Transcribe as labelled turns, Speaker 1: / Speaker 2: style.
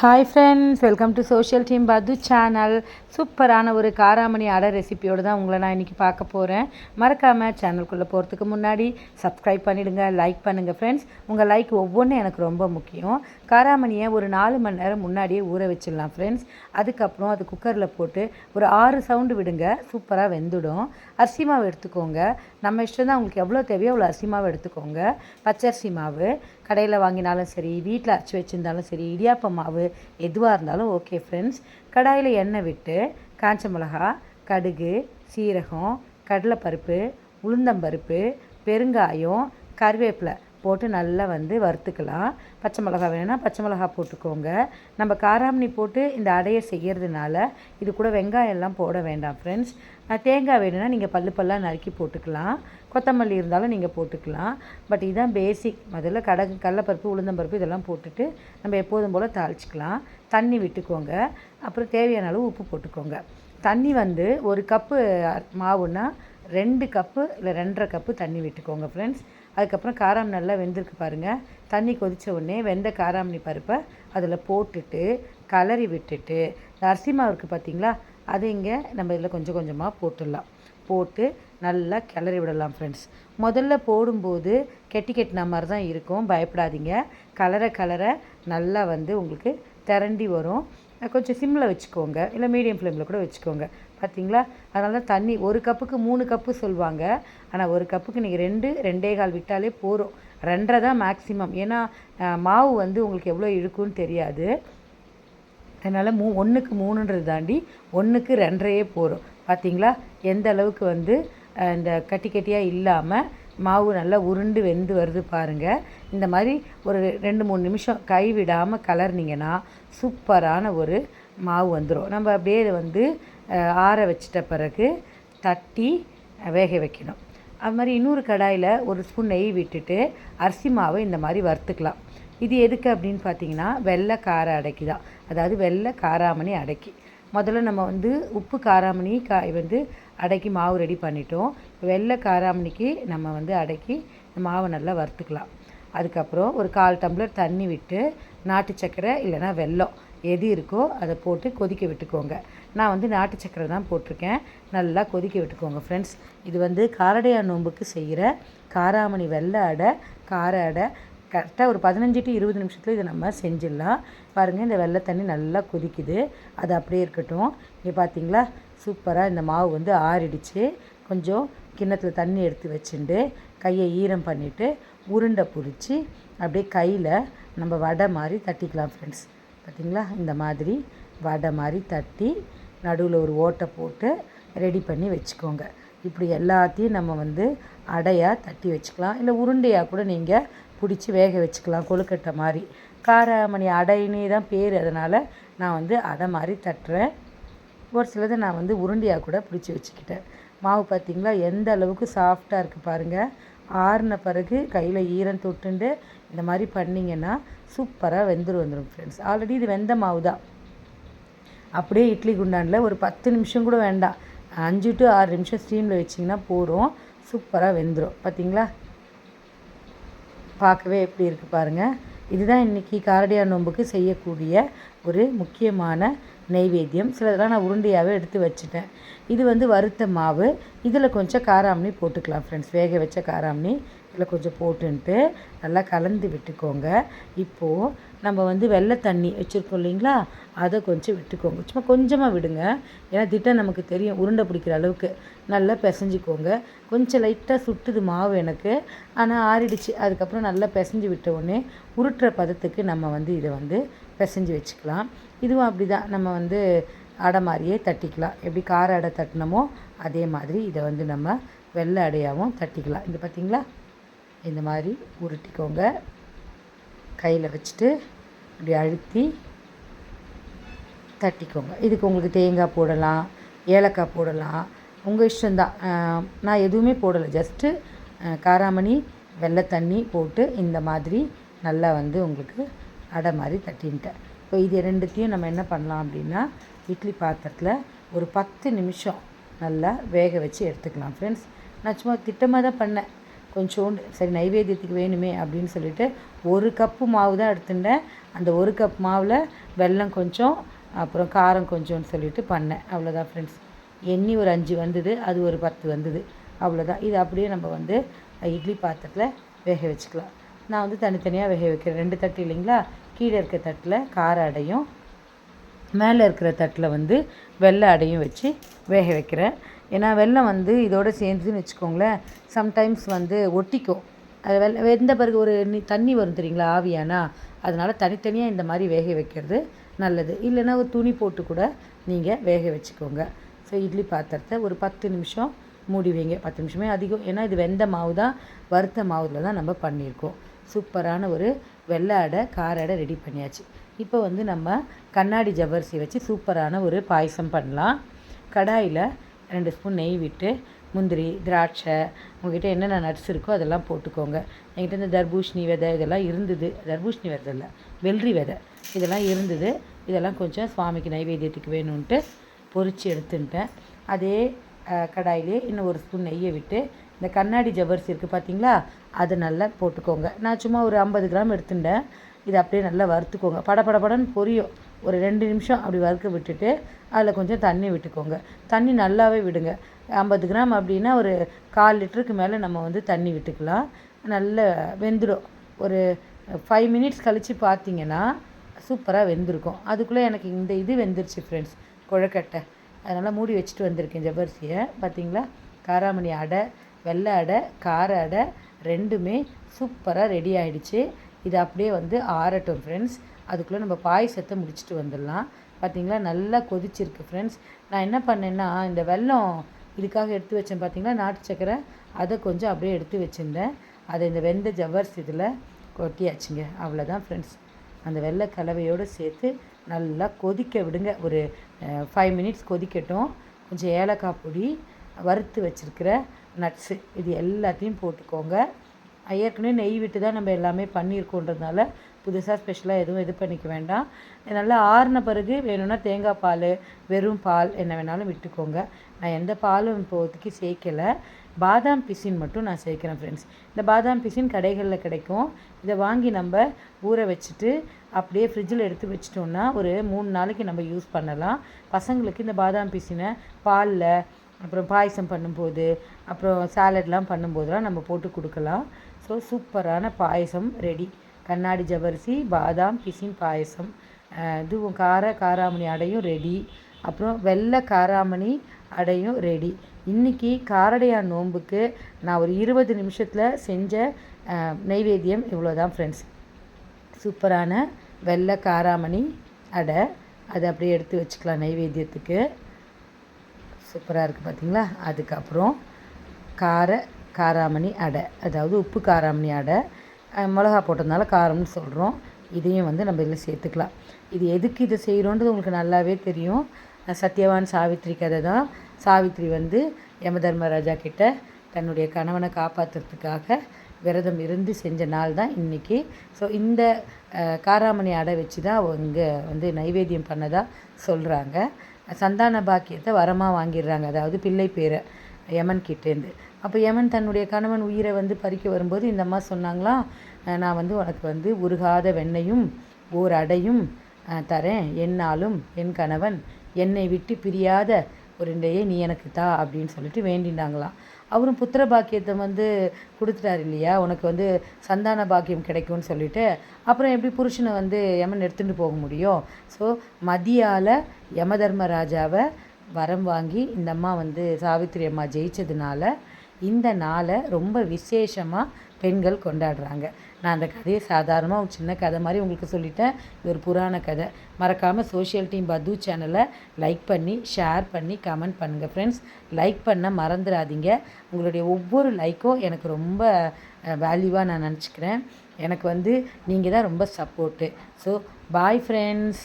Speaker 1: Hi friends welcome to social team பது channel சூப்பரான ஒரு காராமணி அடை ரெசிபியோடு தான் உங்களை நான் இன்றைக்கி பார்க்க போகிறேன் மறக்காமல் சேனல்குள்ளே போகிறதுக்கு முன்னாடி சப்ஸ்கிரைப் பண்ணிவிடுங்க லைக் பண்ணுங்கள் ஃப்ரெண்ட்ஸ் உங்கள் லைக் ஒவ்வொன்றும் எனக்கு ரொம்ப முக்கியம். காராமணியை ஒரு நாலு மணி நேரம் முன்னாடியே ஊற வச்சிடலாம் ஃப்ரெண்ட்ஸ் அதுக்கப்புறம் அது குக்கரில் போட்டு ஒரு ஆறு சவுண்டு விடுங்க சூப்பராக வெந்துடும். அரிசி மாவு எடுத்துக்கோங்க. நம்ம இஷ்டம் தான் உங்களுக்கு எவ்வளோ தேவையோ அவ்வளோ அரிசி மாவு எடுத்துக்கோங்க. பச்சரிசி மாவு கடையில் வாங்கினாலும் சரி வீட்டில் அரைச்சி வச்சுருந்தாலும் சரி இடியாப்ப மாவு எதுவாக இருந்தாலும் ஓகே ஃப்ரெண்ட்ஸ் கடாயில் எண்ணெய் விட்டு காஞ்ச மிளகா கடுகு சீரகம் கடலைப்பருப்பு உளுந்தம்பருப்பு பெருங்காயம் கருவேப்பிலை. போட்டு நல்லா வந்து வறுத்துக்கலாம். பச்சை மிளகா வேணும்னா பச்சை மிளகா போட்டுக்கோங்க. நம்ம காராமணி போட்டு இந்த அடையை செய்கிறதுனால இது கூட வெங்காயம் எல்லாம் போட வேண்டாம் ஃப்ரெண்ட்ஸ் தேங்காய் வேணும்னா நீங்கள் பல்லு பல்லாக நறுக்கி போட்டுக்கலாம். கொத்தமல்லி இருந்தாலும் நீங்கள் போட்டுக்கலாம். பட் இதுதான் பேசிக் முதல்ல கடகு கடலப்பருப்பு உளுந்தம்பருப்பு இதெல்லாம் போட்டுட்டு நம்ம எப்போதும் போல் தாளிச்சிக்கலாம். தண்ணி விட்டுக்கோங்க. அப்புறம் தேவையான அளவு உப்பு போட்டுக்கோங்க. தண்ணி வந்து ஒரு கப்பு மாவுன்னா ரெண்டு கப்பு இல்லை ரெண்டரை கப்பு தண்ணி விட்டுக்கோங்க ஃப்ரெண்ட்ஸ் அதுக்கப்புறம் காராமணி நல்லா வெந்திருக்கு பாருங்கள் தண்ணி கொதித்த உடனே வெந்த காராமணி பருப்பை அதில் போட்டுட்டு கலரி விட்டுட்டு இந்த அரிசி மாவு இருக்குது பார்த்தீங்களா அது இங்கே நம்ம இதில் கொஞ்சம் கொஞ்சமாக போட்டுடலாம். போட்டு நல்லா கிளறி விடலாம் ஃப்ரெண்ட்ஸ் முதல்ல போடும்போது கெட்டி கெட்டின மாதிரி தான் இருக்கும். பயப்படாதீங்க. கலரை கலரை நல்லா வந்து உங்களுக்கு திரண்டி வரும். கொஞ்சம் சிம்மில் வச்சுக்கோங்க. இல்லை மீடியம் ஃப்ளேமில் கூட வச்சுக்கோங்க. பார்த்தீங்களா அதனால தான் தண்ணி ஒரு கப்புக்கு மூணு கப்பு சொல்லுவாங்க ஆனால் ஒரு கப்புக்கு நீங்கள் ரெண்டு ரெண்டே கால் விட்டாலே போதும். ரெண்டரை தான் மேக்ஸிமம் ஏன்னா மாவு வந்து உங்களுக்கு எவ்வளோ இழுக்குன்னு தெரியாது. அதனால் மூ ஒன்றுக்கு மூணுன்றது தாண்டி ஒன்றுக்கு ரெண்டரையே போகிறோம் பார்த்தீங்களா எந்த அளவுக்கு வந்து இந்த கட்டி கட்டியாக இல்லாமல் மாவு நல்லா உருண்டு வெந்து வருது பாருங்கள் இந்த மாதிரி ஒரு ரெண்டு மூணு நிமிஷம் கை விடாமல் கலர்னிங்கன்னா சூப்பரான ஒரு மாவு வந்துடும் நம்ம அப்படியே வந்து ஆற வச்சிட்ட பிறகு தட்டி வேக வைக்கணும். அது மாதிரி இன்னொரு கடாயில் ஒரு ஸ்பூன் நெய் விட்டுட்டு அரிசி மாவை இந்த மாதிரி வறுத்துக்கலாம். இது எதுக்கு அப்படின்னு பார்த்தீங்கன்னா வெள்ளை கார அடைக்கி தான். அதாவது வெள்ளை காராமணி அடைக்கி. முதல்ல நம்ம வந்து உப்பு காராமணி காய் வந்து அடைக்கி மாவு ரெடி பண்ணிட்டோம். வெள்ளை காராமணிக்கு நம்ம வந்து அடக்கி மாவை நல்லா வறுத்துக்கலாம். அதுக்கப்புறம் ஒரு கால் டம்ளர் தண்ணி விட்டு நாட்டு சக்கரை இல்லைன்னா வெல்லம் எது இருக்கோ அதை போட்டு கொதிக்க விட்டுக்கோங்க. நான் வந்து நாட்டு சக்கரை தான் போட்டிருக்கேன். நல்லா கொதிக்க விட்டுக்கோங்க ஃப்ரெண்ட்ஸ் இது வந்து காரடையா நோம்புக்கு செய்கிற காராமணி வெள்ளை அடை கார அடை கரெக்டாக ஒரு பதினஞ்சு டு இருபது நிமிஷத்தில் இதை நம்ம செஞ்சிடலாம். பாருங்கள் இந்த வெள்ளை தண்ணி நல்லா கொதிக்குது. அது அப்படியே இருக்கட்டும். இங்கே பார்த்தீங்களா சூப்பராக இந்த மாவு வந்து ஆறிடுச்சு. கொஞ்சம் கிண்ணத்தில் தண்ணி எடுத்து வச்சுட்டு கையை ஈரம் பண்ணிவிட்டு உருண்டை பிடிச்சி அப்படியே கையில் நம்ம வடை மாதிரி தட்டிக்கலாம் ஃப்ரெண்ட்ஸ் பார்த்திங்களா இந்த மாதிரி வடை மாதிரி தட்டி நடுவில் ஒரு ஓட்டை போட்டு ரெடி பண்ணி வச்சுக்கோங்க. இப்படி எல்லாத்தையும் நம்ம வந்து அடையாக தட்டி வச்சுக்கலாம். இல்லை உருண்டையாக கூட நீங்கள் பிடிச்சி வேக வச்சுக்கலாம் கொழுக்கட்டை மாதிரி. காரமணி அடைனே தான் பேர். அதனால் நான் வந்து அடை மாதிரி தட்டுறேன். ஒரு சிலது நான் வந்து உருண்டையாக கூட பிடிச்சி வச்சுக்கிட்டேன். மாவு பார்த்திங்களா எந்த அளவுக்கு சாஃப்டாக இருக்குது பாருங்கள் ஆறின பிறகு கையில் ஈரம் தொட்டுண்டு இந்த மாதிரி பண்ணிங்கன்னா சூப்பராக வெந்துரு வந்துடும் ஃப்ரெண்ட்ஸ் ஆல்ரெடி இது வெந்த மாவு தான். அப்படியே இட்லி குண்டானில் ஒரு பத்து நிமிஷம் கூட வேண்டாம். அஞ்சு டு ஆறு நிமிஷம் ஸ்டீமில் வச்சிங்கன்னா போகிறோம் சூப்பராக வெந்துடும் பார்த்தீங்களா பார்க்கவே எப்படி இருக்குது பாருங்கள் இதுதான் இன்றைக்கி காரடியா நோம்புக்கு செய்யக்கூடிய ஒரு முக்கியமான நெய்வேத்தியம் சிலதெல்லாம் நான் உருண்டையாகவே எடுத்து வச்சுட்டேன். இது வந்து வறுத்த மாவு. இதில் கொஞ்சம் காராமணி போட்டுக்கலாம் ஃப்ரெண்ட்ஸ் வேக வச்ச காராமணி இதில் கொஞ்சம் போட்டுன்ட்டு நல்லா கலந்து விட்டுக்கோங்க. இப்போது நம்ம வந்து வெள்ளை தண்ணி வச்சுருக்கோம் இல்லைங்களா? அதை கொஞ்சம் விட்டுக்கோங்க. சும்மா கொஞ்சமாக விடுங்க. ஏன்னா திட்டம் நமக்கு தெரியும். உருண்டை பிடிக்கிற அளவுக்கு. நல்லா பிசைஞ்சிக்கோங்க. கொஞ்சம் லைட்டாக சுட்டுது மாவு எனக்கு. ஆனால் ஆறிடுச்சு. அதுக்கப்புறம் நல்லா பிசைஞ்சு விட்ட உடனே உருட்டுற பதத்துக்கு நம்ம வந்து இதை வந்து பிசைஞ்சு வச்சுக்கலாம். இதுவும் அப்படி தான் நம்ம வந்து அடை மாதிரியே தட்டிக்கலாம். எப்படி கார அடை தட்டினமோ அதே மாதிரி இதை வந்து நம்ம வெள்ளை அடையாகவும் தட்டிக்கலாம். இந்த பார்த்திங்களா இந்த மாதிரி உருட்டிக்கோங்க. கையில் வச்சுட்டு இப்படி அழுத்தி தட்டிக்கோங்க. இதுக்கு உங்களுக்கு தேங்காய் போடலாம் ஏலக்காய் போடலாம். உங்கள் இஷ்டம்தான். நான் எதுவுமே போடலை. ஜஸ்ட்டு காராமணி வெள்ளை தண்ணி போட்டு இந்த மாதிரி நல்லா வந்து உங்களுக்கு அடை மாதிரி தட்டின்ட்டேன். இப்போ இது ரெண்டுத்தையும் நம்ம என்ன பண்ணலாம் அப்படின்னா இட்லி பாத்திரத்தில் ஒரு பத்து நிமிஷம் நல்லா வேக வச்சு எடுத்துக்கலாம். ஃப்ரெண்ட்ஸ் நான் சும்மா திட்டமாக தான் பண்ணேன். கொஞ்சோண்டு சரி நைவேத்தியத்துக்கு வேணுமே அப்படின்னு சொல்லிட்டு ஒரு கப்பு மாவு தான் எடுத்துட்டேன். அந்த ஒரு கப் மாவில் வெல்லம் கொஞ்சம் அப்புறம் காரம் கொஞ்சம்னு சொல்லிட்டு பண்ணேன். அவ்வளோதான் ஃப்ரெண்ட்ஸ் எண்ணி ஒரு அஞ்சு வந்தது அது ஒரு பத்து வந்தது. அவ்வளோதான் இது அப்படியே நம்ம வந்து இட்லி பாத்திரத்தில் வேக வச்சுக்கலாம். நான் வந்து தனித்தனியாக வேக வைக்கிறேன். ரெண்டு தட்டு இல்லைங்களா? கீழே இருக்க தட்டில் கார அடையும். மேலே இருக்கிற தட்டில் வந்து வெள்ளை அடையும் வச்சு வேக வைக்கிறேன். ஏன்னா வெல்லம் வந்து இதோடு சேர்ந்துன்னு வச்சுக்கோங்களேன். சம்டைம்ஸ் வந்து ஒட்டிக்கும். அது வெள்ள வெந்த பிறகு ஒரு தண்ணி வரும் தெரியுங்களா ஆவியானா? அதனால் தனித்தனியாக இந்த மாதிரி வேக வைக்கிறது நல்லது. இல்லைன்னா ஒரு துணி போட்டு கூட நீங்கள் வேக வச்சுக்கோங்க. ஸோ இட்லி பாத்திரத்தை ஒரு பத்து நிமிஷம் மூடி வைங்க. பத்து நிமிஷமே அதிகம். ஏன்னா இது வெந்த மாவு தான் வறுத்த மாவில் தான் நம்ம பண்ணியிருக்கோம். சூப்பரான ஒரு வெள்ளை அடை கார அடை ரெடி பண்ணியாச்சு. இப்போ வந்து நம்ம கண்ணாடி ஜவ்வரிசி வச்சு சூப்பரான ஒரு பாயசம் பண்ணலாம். கடாயில் ரெண்டு ஸ்பூன் நெய் விட்டு முந்திரி திராட்சை உங்ககிட்ட என்னென்ன நட்ஸ் இருக்கோ அதெல்லாம் போட்டுக்கோங்க. என்கிட்ட இந்த தர்பூஷணி விதை இதெல்லாம் இருந்தது. தர்பூஷணி விதை இல்லை வெள்ளரி விதை. இதெல்லாம் இருந்தது. இதெல்லாம் கொஞ்சம் சுவாமிக்கு நைவேத்தியத்துக்கு வேணும்ன்ட்டு பொரித்து எடுத்துன்ட்டேன் அதே கடாயிலே இன்னும் ஒரு ஸ்பூன் நெய்யை விட்டு இந்த கண்ணாடி ஜவ்வரிசி இருக்குது பார்த்தீங்களா அதை நல்லா போட்டுக்கோங்க. நான் சும்மா ஒரு ஐம்பது கிராம் எடுத்துட்டேன். இதை அப்படியே நல்லா வறுத்துக்கோங்க. படபடபடன்னு பொரியும். ஒரு ரெண்டு நிமிஷம் அப்படி வறுக்க விட்டுட்டு அதில் கொஞ்சம் தண்ணி விட்டுக்கோங்க. தண்ணி நல்லாவே விடுங்க. ஐம்பது கிராம் அப்படின்னா ஒரு கால் லிட்டருக்கு மேலே நம்ம வந்து தண்ணி விட்டுக்கலாம். நல்ல வெந்துடும். ஒரு ஃபைவ் மினிட்ஸ் கழித்து பார்த்தீங்கன்னா சூப்பராக வெந்திருக்கும். அதுக்குள்ளே எனக்கு இந்த இது வெந்துருச்சு ஃப்ரெண்ட்ஸ் குழக்கட்டை. அதனால் மூடி வச்சுட்டு வந்திருக்கேன் ஜவ்வரிசியை. பார்த்தீங்களா? காராமணி அடை வெள்ளை அடை கார அடை ரெண்டுமே சூப்பராக ரெடி ஆகிடுச்சு இது அப்படியே வந்து ஆறட்டும் ஃப்ரெண்ட்ஸ் அதுக்குள்ளே நம்ம பாயசத்தை முடிச்சுட்டு வந்துடலாம். பார்த்தீங்களா? நல்லா கொதிச்சிருக்கு ஃப்ரெண்ட்ஸ் நான் என்ன பண்ணேன்னா இந்த வெல்லம் இதுக்காக எடுத்து வச்சேன் பார்த்தீங்களா? நாட்டு சக்கரை. அதை கொஞ்சம் அப்படியே எடுத்து வச்சுருந்தேன். அதை இந்த வெந்த ஜவ்வரிசி இதில் கொட்டியாச்சுங்க. அவ்வளோதான் ஃப்ரெண்ட்ஸ் அந்த வெள்ளை கலவையோடு சேர்த்து நல்லா கொதிக்க விடுங்க. ஒரு ஃபைவ் மினிட்ஸ் கொதிக்கட்டும். கொஞ்சம் ஏலக்காய் பொடி வறுத்து வச்சுருக்கிற நட்ஸு இது எல்லாத்தையும் போட்டுக்கோங்க. ஏற்கனவே நெய் விட்டு தான் நம்ம எல்லாமே பண்ணியிருக்கோன்றதுனால புதுசாக ஸ்பெஷலாக எதுவும் இது பண்ணிக்க வேண்டாம். நல்லா ஆறின பிறகு வேணும்னா தேங்காய் பால் வெறும் பால் என்ன வேணாலும் விட்டுக்கோங்க. நான் எந்த பாலும் இப்போதைக்கு சேர்க்கலை. பாதாம் பிசின் மட்டும் நான் சேர்க்குறேன் ஃப்ரெண்ட்ஸ் இந்த பாதாம் பிசின் கடைகளில் கிடைக்கும். இதை வாங்கி நம்ம ஊற வச்சுட்டு அப்படியே ஃப்ரிட்ஜில் எடுத்து வச்சிட்டோம்னா ஒரு மூணு நாளைக்கு நம்ம யூஸ் பண்ணலாம். பசங்களுக்கு இந்த பாதாம் பிசினை பாலில் அப்புறம் பாயசம் பண்ணும்போது அப்புறம் சாலட்லாம் பண்ணும்போதெல்லாம் நம்ம போட்டு கொடுக்கலாம். ஸோ சூப்பரான பாயசம் ரெடி கண்ணாடி ஜவரிசி பாதாம் பிசின் பாயசம் இதுவும் கார காராமணி அடையும் ரெடி அப்புறம் வெள்ளை காராமணி அடையும் ரெடி இன்றைக்கி காரடையான் நோன்புக்கு நான் ஒரு இருபது நிமிஷத்தில் செஞ்ச நெய்வேத்தியம் இவ்வளோ தான் ஃப்ரெண்ட்ஸ் சூப்பரான வெள்ளை காராமணி அடை. அதை அப்படியே எடுத்து வச்சுக்கலாம் நைவேத்தியத்துக்கு. சூப்பராக இருக்குது பார்த்தீங்களா அதுக்கப்புறம் கார காராமணி அடை. அதாவது உப்பு காராமணி அடை. மிளகா போட்டதுனால காரம்னு சொல்கிறோம் இதையும் வந்து நம்ம இதில் சேர்த்துக்கலாம். இது எதுக்கு இதை செய்கிறோன்றது உங்களுக்கு நல்லாவே தெரியும். சத்யவான் சாவித்ரி கதை தான். சாவித்ரி வந்து யம தர்மராஜா கிட்ட தன்னுடைய கணவனை காப்பாற்றுறதுக்காக விரதம் இருந்து செஞ்ச நாள் தான் இன்றைக்கி ஸோ இந்த காராமணி அடை வச்சு தான் அவங்க வந்து நைவேத்தியம் பண்ணதாக சொல்கிறாங்க சந்தான பாக்கியத்தை வரமாக வாங்கிடுறாங்க. அதாவது பிள்ளை பேரை யமன் கிட்டேருந்து அப்போ யமன் தன்னுடைய கணவன் உயிரை வந்து பறிக்க வரும்போது இந்த அம்மா சொன்னாங்களாம் நான் வந்து உனக்கு வந்து உருகாத வெண்ணையும் ஓர் அடையும் தரேன். என்னாலும் என் கணவன் என்னை விட்டு பிரியாத ஒரு இன்றையே நீ எனக்கு தா அப்படின்னு சொல்லிட்டு வேண்டினாங்களாம். அவரும் புத்திர பாக்கியத்தை வந்து கொடுத்துட்டார் இல்லையா? உனக்கு வந்து சந்தான பாக்கியம் கிடைக்கும்னு சொல்லிட்டு. அப்புறம் எப்படி புருஷனை வந்து யமன் எடுத்துகிட்டு போக முடியும்? ஸோ மதியால் யம தர்மராஜாவை வரம் வாங்கி இந்த அம்மா வந்து சாவித்திரி அம்மா ஜெயிச்சதுனால இந்த நாளை ரொம்ப விசேஷமாக பெண்கள் கொண்டாடுறாங்க. நான் அந்த கதையை சாதாரணமாக ஒரு சின்ன கதை மாதிரி உங்களுக்கு சொல்லிட்டேன். இது ஒரு புராண கதை. மறக்காமல் சோஷியல் டீம் பது சேனலை லைக் பண்ணி ஷேர் பண்ணி கமெண்ட் பண்ணுங்கள் ஃப்ரெண்ட்ஸ் லைக் பண்ண மறந்துடாதீங்க. உங்களுடைய ஒவ்வொரு லைக்கும் எனக்கு ரொம்ப வேல்யூவாக நான் நினச்சிக்கிறேன். எனக்கு வந்து நீங்கள் தான் ரொம்ப சப்போர்ட்டு ஸோ பாய் ஃப்ரெண்ட்ஸ்